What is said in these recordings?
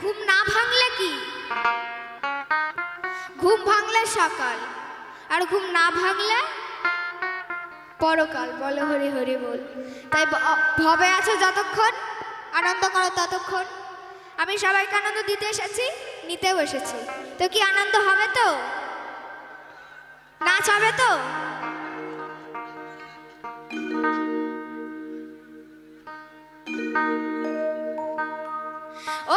ঘুম না ভাঙলে কি? ঘুম ভাঙলে সকাল, আর ঘুম না ভাঙলে পরকাল। বলো হরি হরি বল। তাই ভবে আছো যতক্ষণ, আনন্দ করো ততক্ষণ। আমি সবাইকে আনন্দ দিতে এসেছি, নিতেও এসেছি। তো কি আনন্দ হবে তো? নাচ হবে তো? ও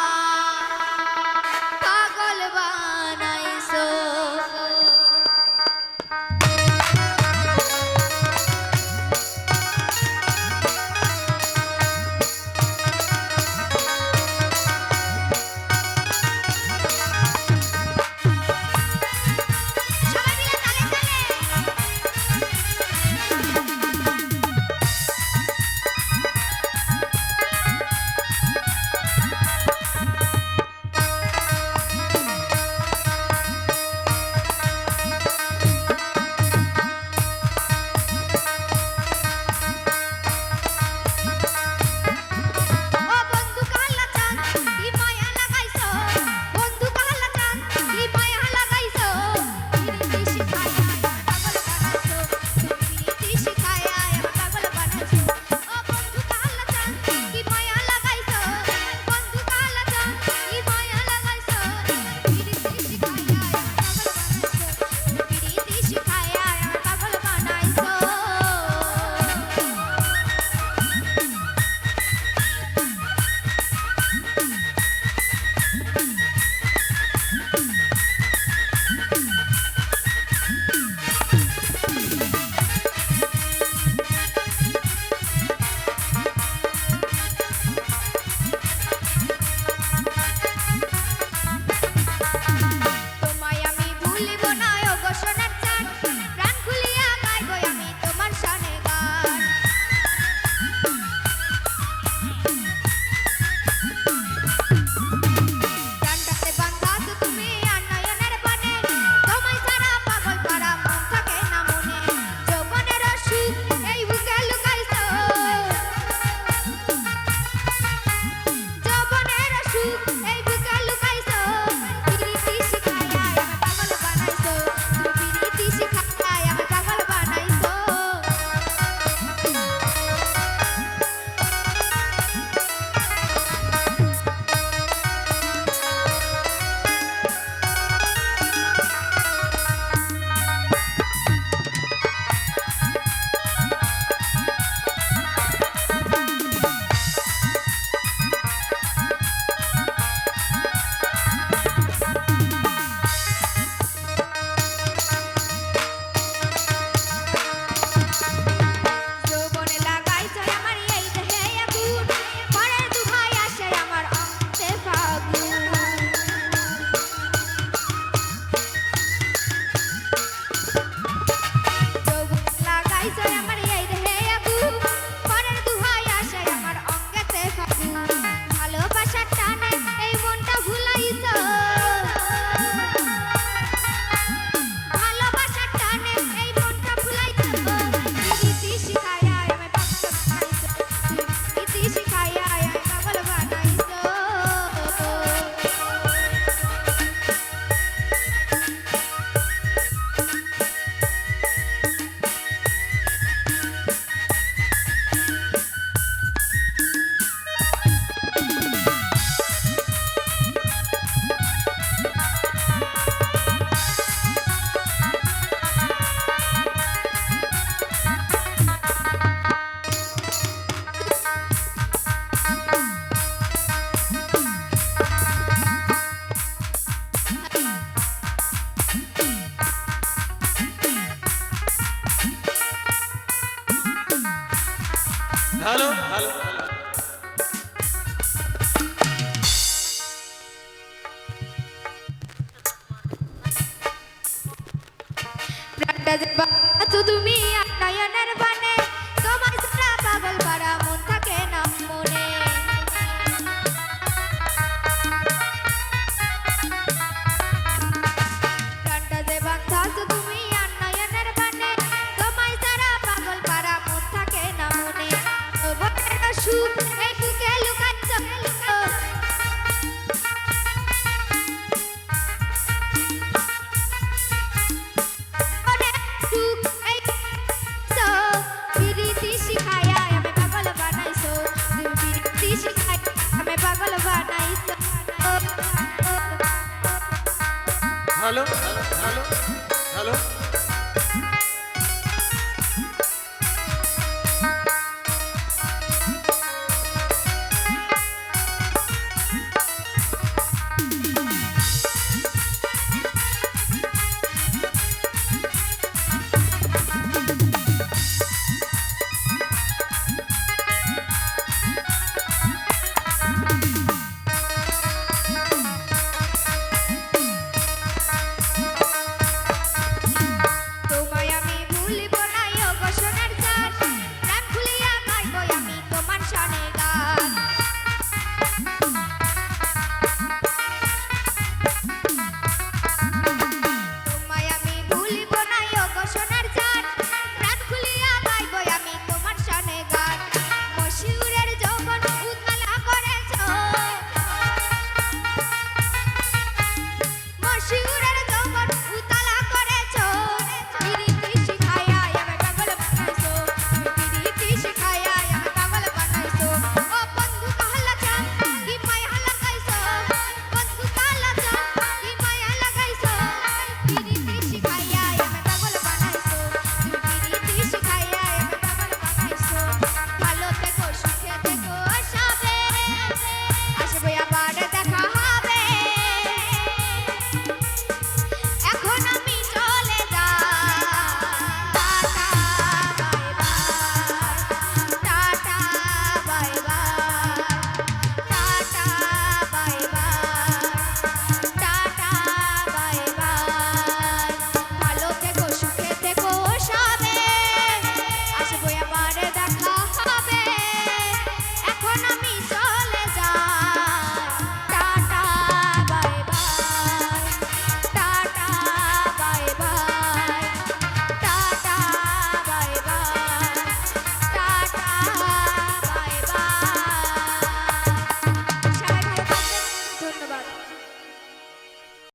হ্যালো তুমি নয়নের বান হ্যালো হ্যালো